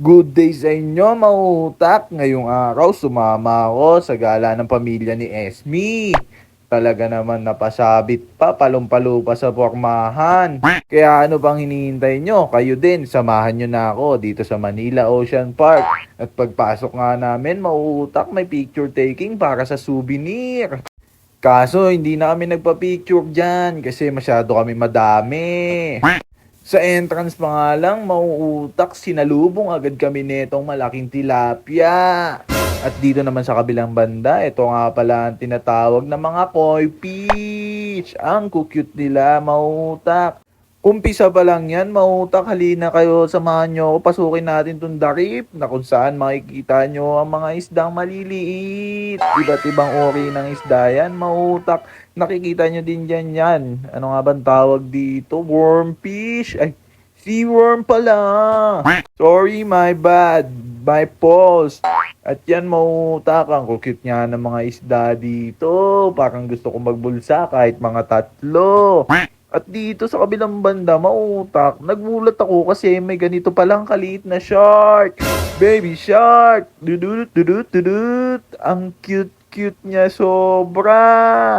Good day sa inyo, mautak. Ngayong araw, sumama ako sa gala ng pamilya ni Esme. Talaga naman napasabit pa, palumpalo pa sa pormahan. Kaya ano bang hinihintay nyo? Kayo din, samahan nyo na ako dito sa Manila Ocean Park. At pagpasok nga namin, mauutak, may picture taking para sa souvenir. Kaso hindi na kami nagpa-picture dyan kasi masyado kami madami. Sa entrance pa nga lang, mauutak, sinalubong agad kami netong malaking tilapia. At dito naman sa kabilang banda, ito nga pala ang tinatawag na mga koi fish. Ang cute nila, mauutak. Umpisa pa lang yan, mautak, halina kayo, samahan nyo ako, pasukin natin tong darip na kung saan makikita nyo ang mga isdang maliliit. Iba't ibang ori ng isda yan, mautak. Nakikita nyo din dyan yan. Ano nga bang tawag dito? Wormfish? Ay, seaworm pala. Sorry, my bad. My pause. At yan, mautak. Ang cute nga ng mga isda dito. Parang gusto kong magbulsa kahit mga tatlo. At dito sa kabilang banda, mautak, nagulat ako kasi may ganito palang kaliit na shark. Baby shark! Dudut, dudut, dudut. Ang cute-cute niya sobra.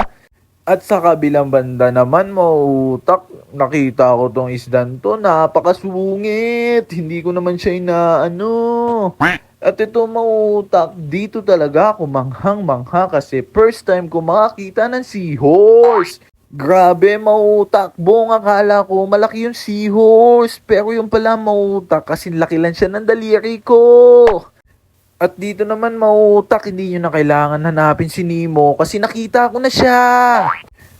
At sa kabilang banda naman, mautak, nakita ko tong isdan to, napakasungit. Hindi ko naman siya inaano. At ito mautak, dito talaga ako manghang-mangha kasi first time ko makakita ng seahorse. Grabe, mautakbo. Ang akala ko, malaki yung seahorse. Pero yung pala mautak, kasi laki lang siya ng daliri ko. At dito naman mautak, hindi nyo na kailangan hanapin si Nemo kasi nakita ko na siya.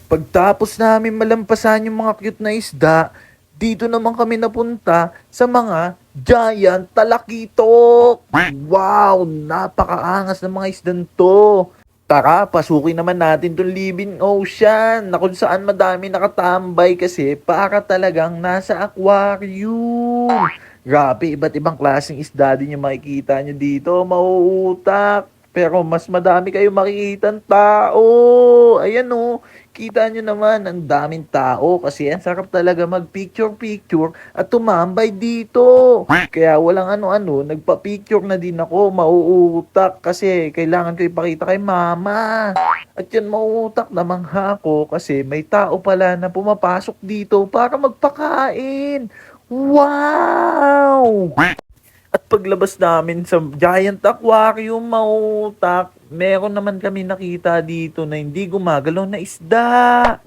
Pagtapos namin malampasan yung mga cute na isda, dito naman kami napunta sa mga giant talakitok. Wow, napakaangas ng mga isdan to. Tara, pasukin naman natin tong Living Ocean na kung saan madami nakatambay kasi para talagang nasa aquarium. Grabe, iba't ibang klaseng isda din yung makikita nyo dito, mauutak. Pero mas madami kayo makikita tao. Ayan o, kita nyo naman, ang daming tao kasi ang sarap talaga mag-picture-picture at tumambay dito. Kaya walang ano-ano, nagpa-picture na din ako, mauutak kasi kailangan ko ipakita kay mama. At yan mauutak na mangha ko kasi may tao pala na pumapasok dito para magpakain. Wow! At paglabas namin sa giant aquarium, mautak, meron naman kami nakita dito na hindi gumagalaw na isda.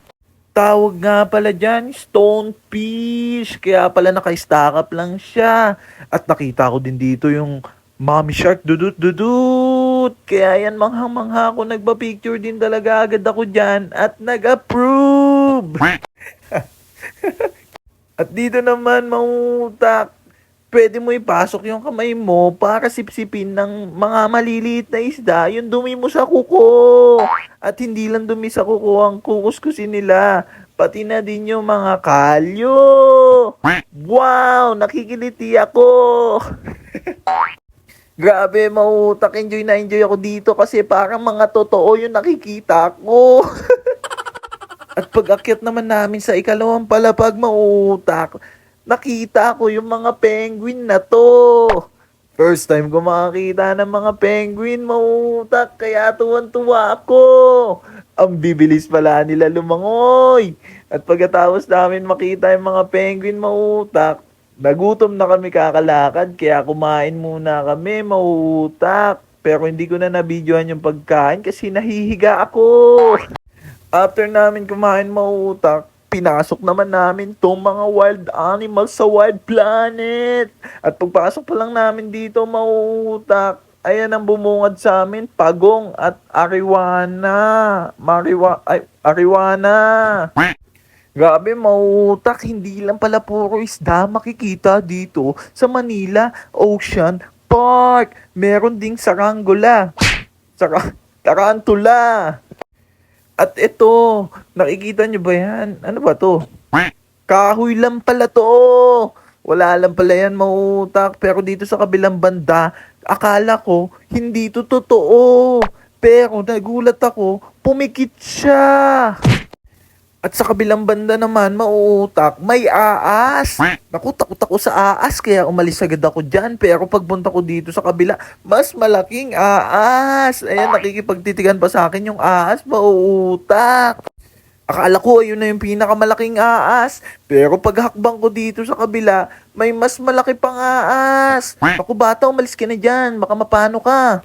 Tawag nga pala dyan, stonefish. Kaya pala naka-stack lang siya. At nakita ko din dito yung mommy shark dudut dudut. Kaya yan manghang-mangha ako nagpa-picture din talaga agad ako dyan at nag-approve. At dito naman, mautak, pwede mo ipasok yung kamay mo para sipsipin ng mga maliliit na isda, yung dumi mo sa kuko. At hindi lang dumi sa kuko ang kukuskusin nila, pati na din yung mga kalyo. Wow, nakikiliti ako. Grabe, mautak, enjoy na enjoy ako dito kasi parang mga totoo yung nakikita ko. At pag akyat naman namin sa ikalawang palapag, mautak, nakita ko yung mga penguin na to. First time ko makakita ng mga penguin, mautak, kaya tuwan-tuwa ako. Ang bibilis pala nila lumangoy. At pagkatapos namin makita yung mga penguin, mautak, nagutom na kami kakalakad, kaya kumain muna kami, mautak. Pero hindi ko na nabidyohan yung pagkain kasi nahihiga ako. After namin kumain mautak, pinasok naman namin tong mga wild animals sa wild planet. At pagpasok pa lang namin dito mautak, ayan ang bumungad sa amin, pagong at ariwana. Mariwa, ay, ariwana. Grabe, mautak, hindi lang pala puro isda makikita dito sa Manila Ocean Park. Meron ding saranggola. Sara, tarantula. At ito, nakikita nyo ba yan? Ano ba to? Kahoy lang pala to. Wala lang pala yan mautak. Pero dito sa kabilang banda, akala ko hindi to totoo. Pero nagulat ako, pumikit siya. At sa kabilang banda naman, mauutak, may aas. Naku, takot ako sa aas, kaya umalis agad ako dyan. Pero pagpunta ko dito sa kabila, mas malaking aas. Ayan, nakikipagtitigan pa sa akin yung aas, mauutak. Akala ko ayun na yung pinakamalaking aas. Pero paghakbang ko dito sa kabila, may mas malaki pang aas. Ako bata, umalis ka na dyan. Baka mapano ka.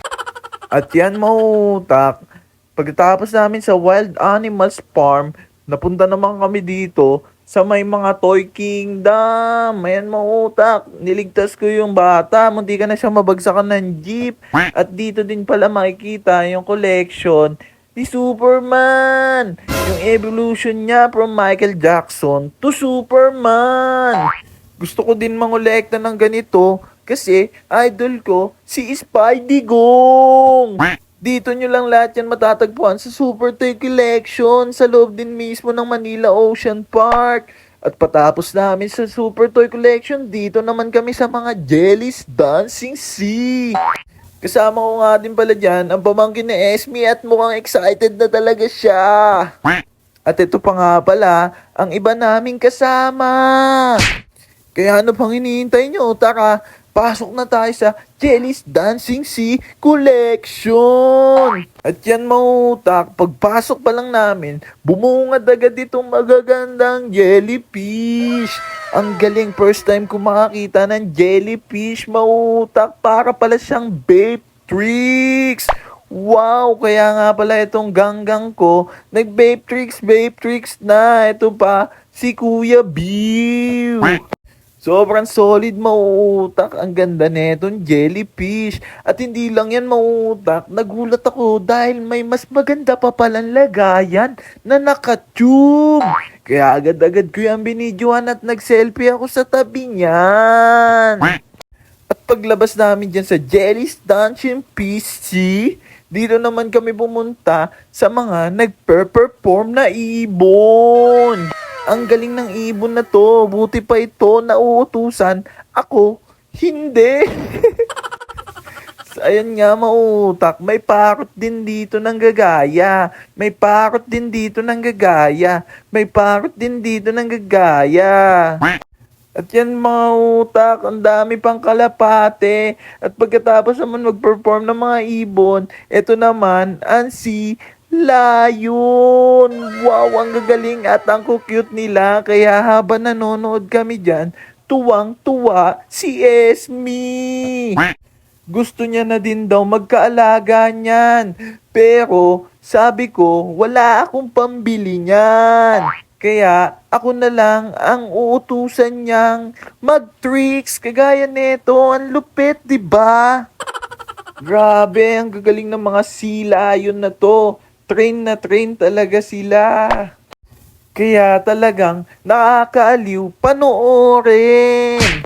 At yan mautak. Pagkatapos namin sa Wild Animals Farm, napunta naman kami dito sa may mga Toy Kingdom. Ayan mautak. Niligtas ko yung bata. Munti ka na siya mabagsakan ng jeep. At dito din pala makikita yung collection ni Superman. Yung evolution niya from Michael Jackson to Superman. Gusto ko din mangolekta ng ganito kasi idol ko si Spidey Gong. Dito nyo lang lahat yan matatagpuan sa Super Toy Collection sa loob din mismo ng Manila Ocean Park. At patapos namin sa Super Toy Collection, dito naman kami sa mga Jelly's Dancing Sea. Kasama ko nga din pala dyan ang pamangkin ni Esme at mukhang excited na talaga siya. At ito pa nga pala, ang iba naming kasama. Kaya ano pang hinihintay nyo? Tara, pasok na tayo sa Jelly's Dancing Sea Collection. At yan mautak, pagpasok pa lang namin, bumungad agad itong magagandang jellyfish. Ang galing, first time ko makakita ng jellyfish, mautak, para pala siyang babe tricks. Wow, kaya nga pala itong ganggang ko, nag-babe tricks, babe tricks na. Ito pa, si Kuya Bill. Sobrang solid mauutak. Ang ganda netong jellyfish. At hindi lang yan mauutak. Nagulat ako dahil may mas maganda pa palang lagayan na nakatube. Kaya agad-agad ko yung binidyohan at nag-selfie ako sa tabi niyan. At paglabas namin dyan sa Jelly's Dungeon PC, dito naman kami pumunta sa mga nagper-perform na ibon. Ang galing ng ibon na to. Buti pa ito na uutusan. Ako, hindi. Ayan nga, mautak. May parot din dito ng gagaya. May parot din dito ng gagaya. May parot din dito ng gagaya. At yan mga utak, ang dami pang kalapate. At pagkatapos naman mag-perform ng mga ibon, ito naman ang si Lion. Wow, ang gagaling at ang cute nila. Kaya habang nanonood kami dyan, tuwang-tuwa si Esme. Gusto niya na din daw magkaalaga niyan. Pero sabi ko, wala akong pambili niyan. Kaya ako na lang ang uutusan niyang mag-tricks kagaya nito. Ang lupit, di ba? Grabe, ang gagaling ng mga sila yun na to. Train na train talaga sila. Kaya talagang nakakaaliw panoorin.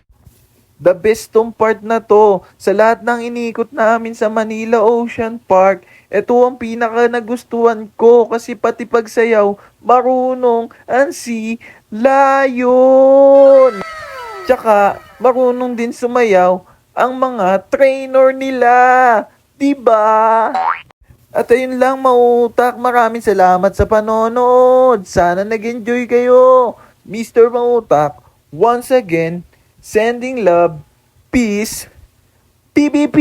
The best tong part na to. Sa lahat ng inikot namin sa Manila Ocean Park, ito ang pinaka nagustuhan ko kasi pati pagsayaw, marunong ang si Lion. Tsaka, marunong din sumayaw ang mga trainer nila. Diba? At ayun lang, mautak. Maraming salamat sa panonood. Sana nag-enjoy kayo. Mr. Mautak, once again, sending love, peace, PBP!